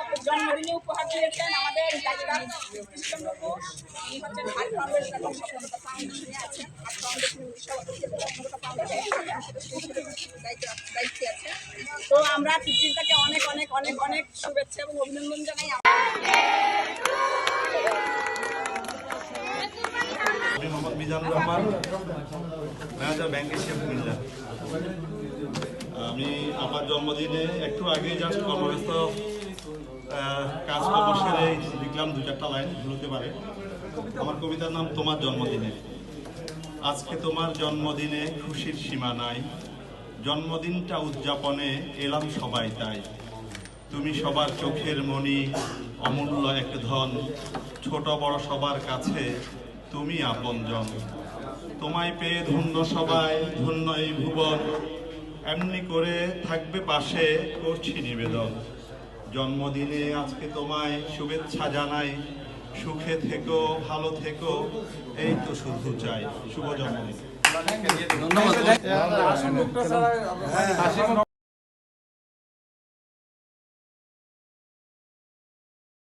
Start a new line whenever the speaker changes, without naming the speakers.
আমি জন্মদিনে উপহার দিয়েছেন আমাদের ডাক্তার উনি হচ্ছেন হার্ট দায়িত্বে আমরা পিতৃতাকে অনেক অনেক অনেক অনেক শুভেচ্ছা এবং অভিনন্দন জানাই
আমি আমি আমার জন্মদিনে একটু আগে জাস্ট কর্মব্যস্ত কাজ কাজকর্ম সেরে লিখলাম দু চারটা লাইন হতে পারে। আমার কবিতার নাম তোমার জন্মদিনে। আজকে তোমার জন্মদিনে খুশির সীমা নাই। জন্মদিনটা উদযাপনে এলাম সবাই তাই। তুমি সবার চোখের মণি, অমূল্য এক ধন, ছোট বড় সবার কাছে তুমি আপনজন। তোমায় পেয়ে ধন্য সবাই ধন্য এই ভুবন। এমনি করে থাকবে পাশে করছি নিবেদন। জন্মদিনে আজকে তোমায় শুভেচ্ছা জানাই। সুখে থেকো, ভালো থেকো, এই তো শুধু চাই। শুভ জন্মদিন। হ্যাঁ